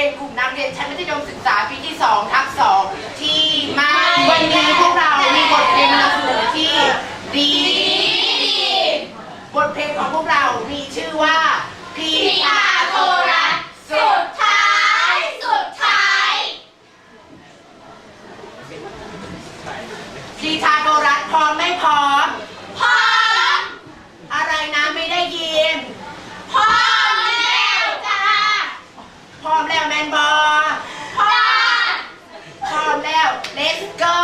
เป็นกลุ่มนักเรียนชั้นมัธยมศึกษาปีที่2ทับ2ที่มาวันนี้พวกเรามีบทเพลงนำเสนอที่ดี บทเพลงของพวกเรามีชื่อว่าพีทาโทรัสสุดท้าย สุดท้ายพีทาโทรัสพร้อมไม่พร้อม นบอพร้อมแล้ว let's go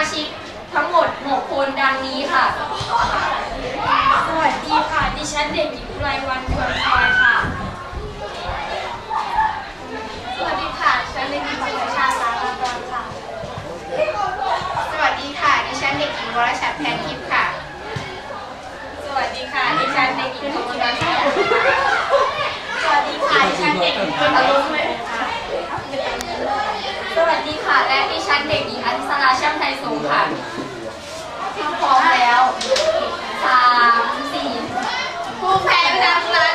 าชิกทั้งหมด 6 คนดังนี้ค่ะ สวัสดีค่ะ ดิฉันเด็กหญิงอุไรวันควรคอยค่ะ สวัสดีค่ะ ฉันเด็กหญิงสุาติลาลากค่ะ สวัสดีค่ะ ดิฉันเด็กหญิงวรชัดแพนทิพย์ค่ะ สวัสดีค่ะ ดิฉันเด็กหญิงธนรัตน์สวัสดีค่ะ ดิฉันเด็กหญิงอารมณ์เลยค่ะ สวัสดีค่ะ และดิฉันเด็ก ช่างไทยสูงค่ะพร้อมแล้วสามสี่ผู้แพ้ประจำนัด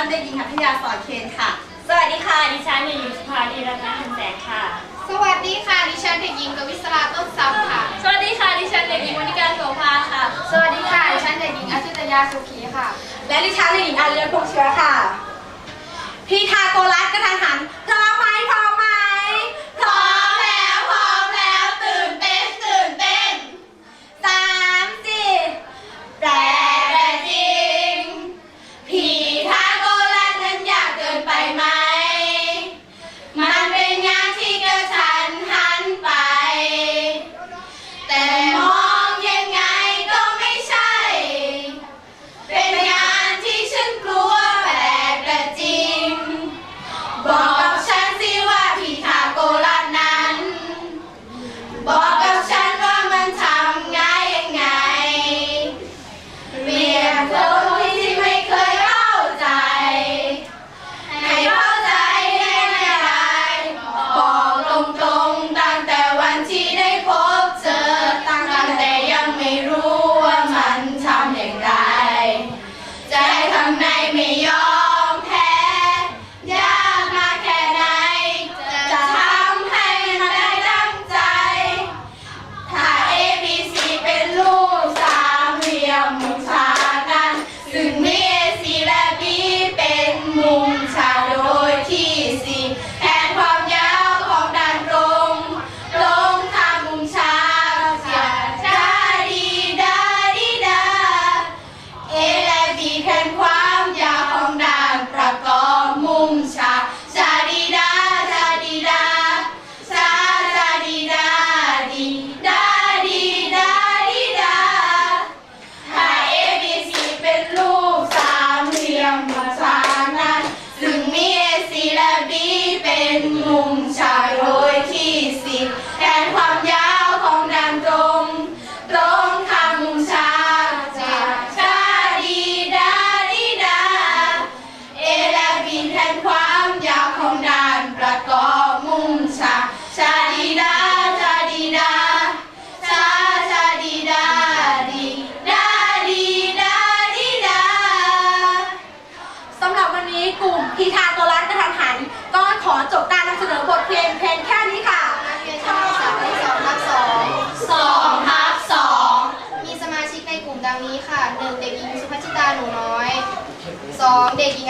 านได้ยินค่ะพยาสอนเคนค่ะ สวัสดีค่ะ ดิฉันเด็กหญิงสภาดีรัตนพันแสงค่ะ สวัสดีค่ะ ดิฉันเด็กหญิงกวิศราต้นซับค่ะ สวัสดีค่ะ ดิฉันเด็กหญิงวณิการโสภาค่ะ สวัสดีค่ะ ดิฉันเด็กหญิงอาชิตยาสุขีค่ะ และดิฉันเด็กหญิงอารีรน์พงเชื้อค่ะ พีทาโกรัสกระทันหันพระมา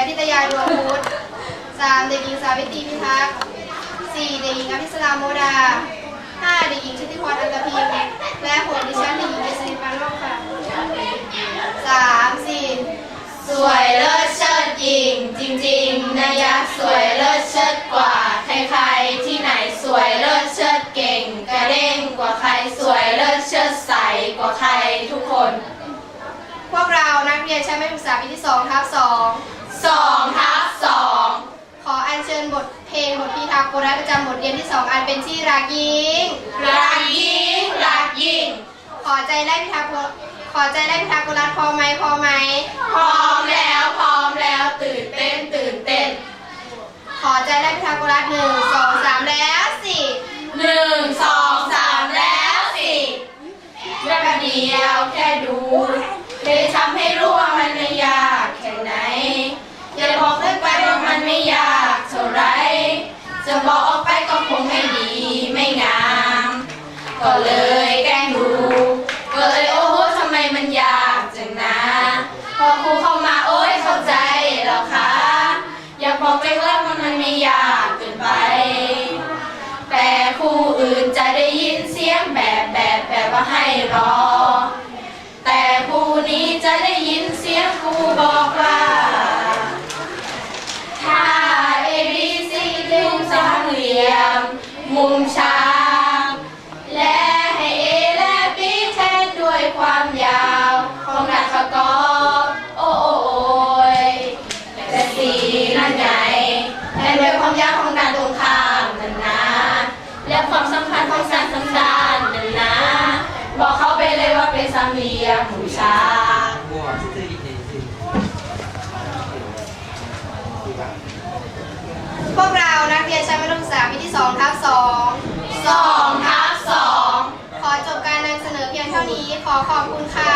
กหญิงอาทิตยาดวงพุธสามเด็กหญิงสาวิตรีพิทักษ์สี่เด็กหญิงอภิสราโมดาห้าเด็กหญิงชุติพรอันตพิมและหกดิฉันเด็กหญิงเจษฎีปานนอกค่ะสามสี่สวยเลิศเชิดยิ่งจริงๆนะยะสวยเลิศเชิดกว่า ใครๆที่ไหนสวยเลิศเชิดเก่ง กระเด้งกว่าใครสวยเลิศเชิดใสกว่าใครทุกคน พวกเรานักเรียนชั้นมัธยมศึกษาปีที่2ทับ2สอง ทับสองขออัญเชิญบทเพลงบทพีทาโกรัสประจำบทเรียนที่ 2 อันเป็นที่รักยิ่งรักยิ่งรักยิ่งขอใจแรกพิทาโกขอใจแรกพิทาโกรัสพอไหมพอไหมพร้อมแล้วพร้อมแล้วตื่นเต้นตื่นเต้น ขอใจแรกพิทาโกรัสหนึ่งสองสามแล้วสี่หนึ่งสองสามแล้วสี่แบบเดียวแค่ดูเลยทำให้รู้ว่ามันไม่ยากแค่ไหน อย่าบอกเลิกไปว่ามันไม่ ยากเท่าไร จะบอกออกไปก็คงไม่ดีไม่งาม ก็เลยแกล้งดูก็เลยโอ้โหทำไมมันยากจังนะ พอครูเข้ามาโอ้ยเข้าใจแล้วคะ อยากบอกไปว่ามันไม่ยากเกินไป แต่ครูอื่นจะได้ยินเสียงแบบแบบแบบว่าให้รอ แต่ครูนี้จะได้ยินเสียงครูบอกว่า มมุ 2ทับ2สองทับสองขอจบการนำเสนอเพียงเท่านี้ ขอขอบคุณค่ะ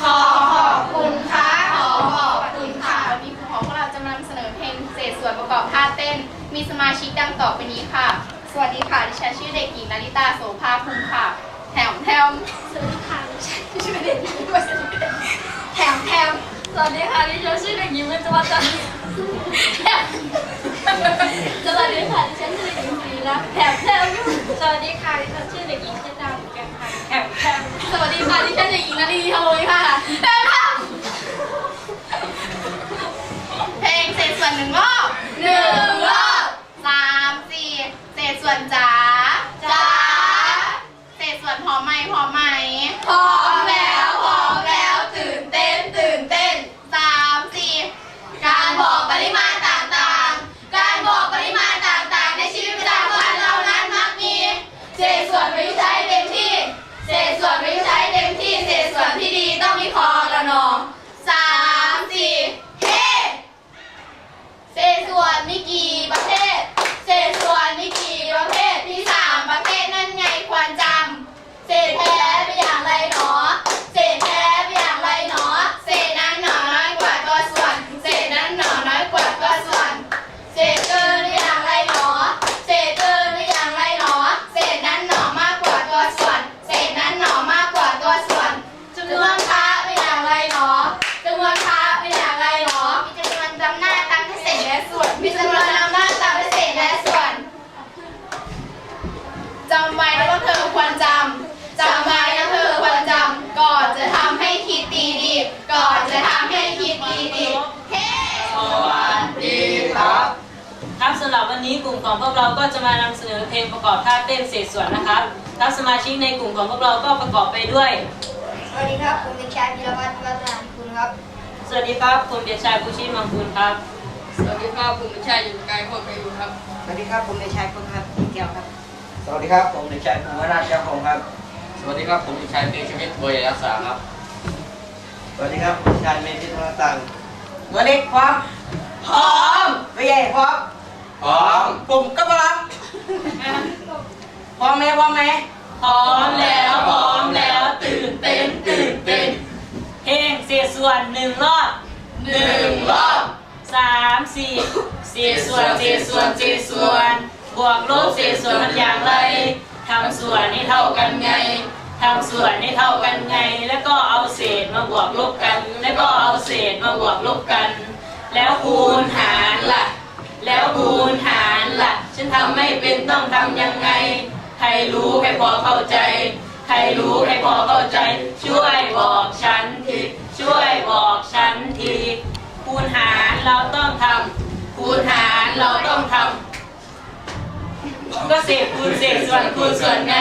ขอขอบคุณค่ะ ขอขอบคุณค่ะ วันนี้ครูของพวกเราจะมานำเสนอเพลงเศษส่วนประกอบท่าเต้น มีสมาชิกดังต่อไปนี้ค่ะ สวัสดีค่ะ ดิฉันชื่อเด็กหญิงนาริตาโสภาภูมิค่ะแถมแถมสวัสดีค่ะดิฉันชื่อเด็กหญิงวัสดุแถมแถมสวัสดีค่ะดิฉันชื่อเด็กหญิงเบญจวรรณจันทร์ สวัสดีค่ะดิฉันชื่อหญิงศรีรักแถบแถมสวัสดีค่ะดิฉันชื่อเด็กหญิงเชนดาบุญแกงไทยแถบแถมสวัสดีค่ะดิฉันเด็กหญิงนาลีทอยค่ะแถบแถบเพลงเศษส่วนหนึ่งก็อบ หนึ่งรอบ สามสี่เศษส่วนจ๋า จ้า เศษส่วนพร้อมไหมพร้อมไหม พร้อมแล้วพร้อมแล้วตื่นเต้นตื่นเต้น สามสี่ การบอกปริมาณต่างๆ การบอกปริมาณต่างๆ ในชีวิตประจำวันเรานั้นมักมีเศษส่วนประยุกต์ใช้เต็มที่ เศษส่วนประยุกต์ใช้เต็มที่ เศษส่วนที่ดีต้องมีพอระนอง สามสี่ เฮ้เศษส่วนมีกี่ประเภท เศษส่วนมีกี่ประเภทมีสามประเภทนั่นไงควรจำ เศษแท้เป็นอย่างไรหนอ เศษแท้เป็นอย่างไรหนอ เศษนั้นหนอน้อยกว่าตัวส่วน เศษนั้นหนอน้อยกว่าตัวส่วน เศษเกินเป็นอย่างไรหนอ เศษเกินเป็นอย่างไรหนอ เศษนั้นหนอมากกว่าตัวส่วน เศษนั้นหนอมากกว่าตัวส่วนจำนวนพระเป็นอย่างไรหนอจำนวนพระเป็นอย่างไรหนอ มีจำนวนจำหน้าตามที่เศษและส่วน มีจำนวนนำหน้าตามเศษและส่วน จำไว้นะว่าเธอควรจำ จำไว้นะเธอควรจำ ก่อนจะทำให้คิดดีดีๆก่อนจะทำให้คิดดีดีๆเฮ้ ครับสำหรับวั นนี้กลุ่มของพวกเราก็จะมานำเสนอเพลงประกอบท่าเต้นเศษส่วนนะครับครับสมาชิกในกลุ่มของพวกเราก็ประกอบไปด้วย สวัสดีครับผมเด็กชายพิรวัตรวัฒนคุณครับ สวัสดีครับคุณเด็กชายภูชิตมังคุณครับ สวัสดีครับผมชายอยู่ไกลโคตรไปอยู่ครับ สวัสดีครับผมเด็กชายพงษ์ครับเกี่ยวครับ สวัสดีครับผมเด็กชายภูมินาถเจ้าของครับ สวัสดีครับผมดิชายเตชวิทย์บัวใหญ่รักษาครับ สวัสดีครับผมชายเมธิตมาตังตัวเล็กพร้อมพร้อมไม่ใหญ่พร้อม พร้อมผมก็พร้อมพร้อมไหมพร้อมไหมพร้อมแล้วพร้อมแล้วตื่นเต้นตื่นเต้นเพลงเศษส่วนหนึ่งรอบหนึ่งรอบสามสี่เศษส่วนเศษส่วนเศษส่วน บวกลบเศษส่วนมันอย่างไรทำส่วนให้เท่ากันไงทำส่วนให้เท่ากันไง แล้วก็เอาเศษมาบวกลบกัน แล้วก็เอาเศษมาบวกลบกัน แล้วคูณหารล่ะ แล้วคูณหารล่ะ ฉันทำไม่เป็นต้องทำยังไง ใครรู้ใครพอเข้าใจ ใครรู้ใครพอเข้าใจ ช่วยบอกฉันที ช่วยบอกฉันที คูณหารเราต้องทำคูณหารเราต้องทำก็เศษคูณเศษส่วนคูณส่วนไง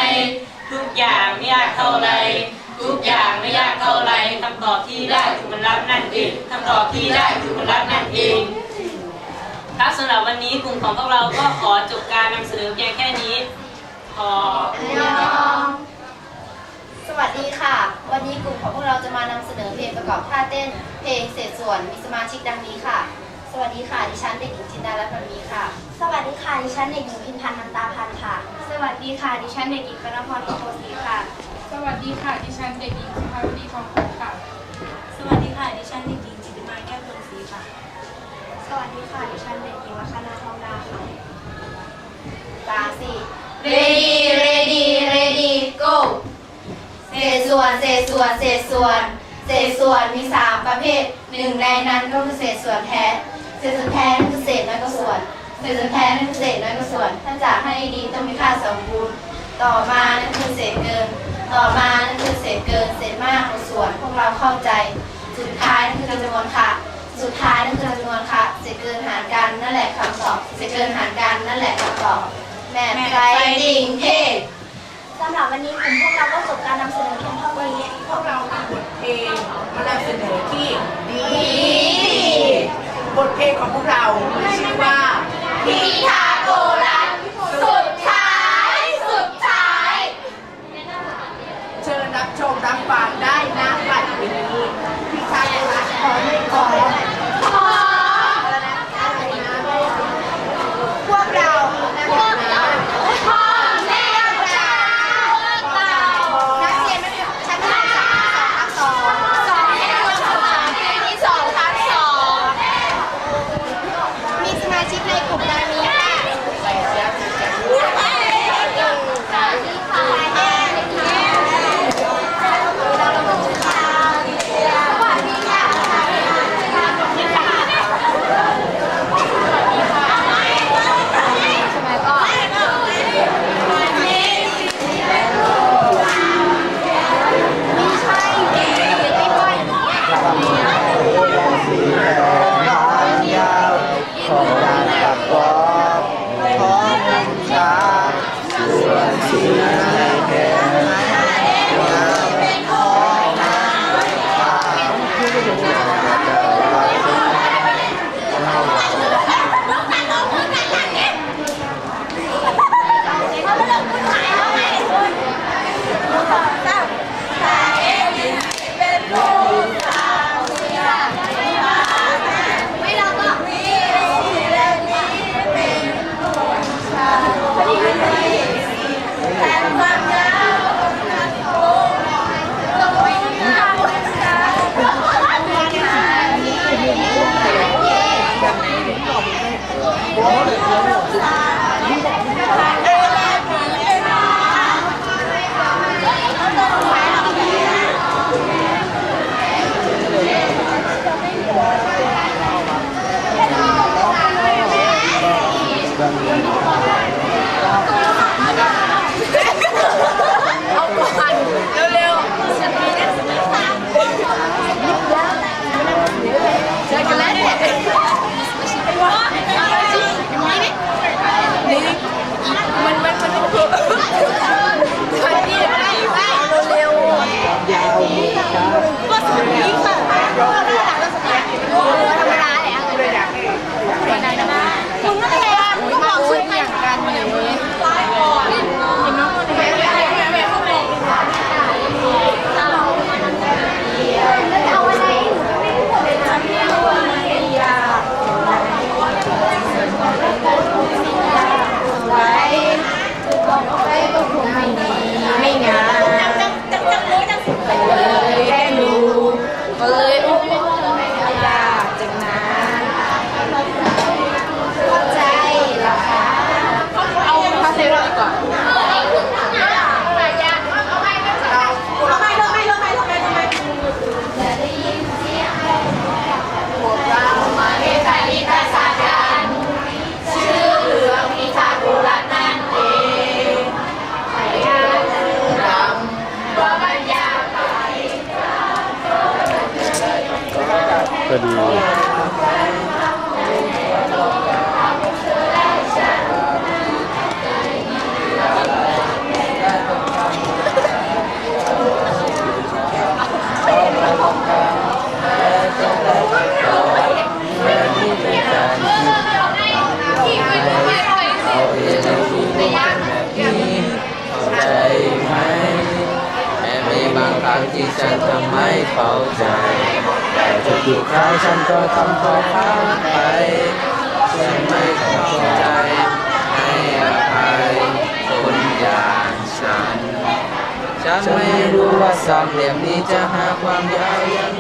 ทุกอย่างไม่ยากเท่าไรทุกอย่างไม่ยากเท่าไรคำตอบที่ได้คือมันรับนั่นเองคำตอบที่ได้คือมันรับนั่นเอง ครับสำหรับวันนี้กลุ่มของพวกเราก็ขอจบการนำเสนอเพียงแค่นี้ขอสวัสดีค่ะ วันนี้กลุ่มของพวกเราจะมานำเสนอเพลงประกอบท่าเต้น เพลงเศษส่วนมีสมาชิกดังนี้ค่ะ สวัสดีค่ะ ดิฉันเด็กหญิงจินดารัตน์พันมีค่ะ สวัสดีค่ะ ดิฉันเด็กหญิงพิมพันธ์นันตาพันธ์ค่ะ สวัสดีค่ะ ดิฉันเด็กหญิงปนพรอิโคศรีค่ะ สวัสดีค่ะ ดิฉันเด็กหญิงสุภาวดีทองคำค่ะ สวัสดีค่ะ ดิฉันเด็กหญิงจิตติมาแก้วดวงศรีค่ะ ส วัสดีค่ะ ดิฉันเด็กหญิงวัฒนาทองดาค่ะตาสิ ready ready ready go เศษส่วนเศษส่วนเศษส่วนเศษส่วนมีสามประเภทหนึ่งในนั้นก็คือเศษส่วนแท้ เศษส่วนแท้นั่นคือเศษน้อยกว่าส่วน เศษส่วนแท้นั่นคือเศษน้อยกว่าส่วน ถ้าจะให้ดีต้องมีค่าสมบูรณ์ต่อมานั่นคือเศษเกิน ต่อมานั่นคือเศษเกิน เศษมากกว่าส่วนพวกเราเข้าใจ สุดท้ายนั่นคือจำนวนค่ะ สุดท้ายนั่นคือจำนวนค่ะเศษเกินหารกันนั่นแหละคำตอบเศษเกินหารกันนั่นแหละคำตอบแม่ไฟจริงเท่สำหรับวันนี้กลุ่มพวกเราก็จบการนำเสนอเพียงเท่านี้ พวกเรามีบทเพลงมานำเสนอที่ดีบทเพลงของพวกเรามีชื่อว่าพิธา ก็ดีบางครั้งที่ฉันทำไม่เข้าใจ แต่จะอยู่ใครฉันก็ทำต่อฟ้าไปฉันไม่เข้าใจให้อภัยคนอย่างฉัน ฉันไม่รู้ว่าสามเหลี่ยมนี้จะหาความยาวยัง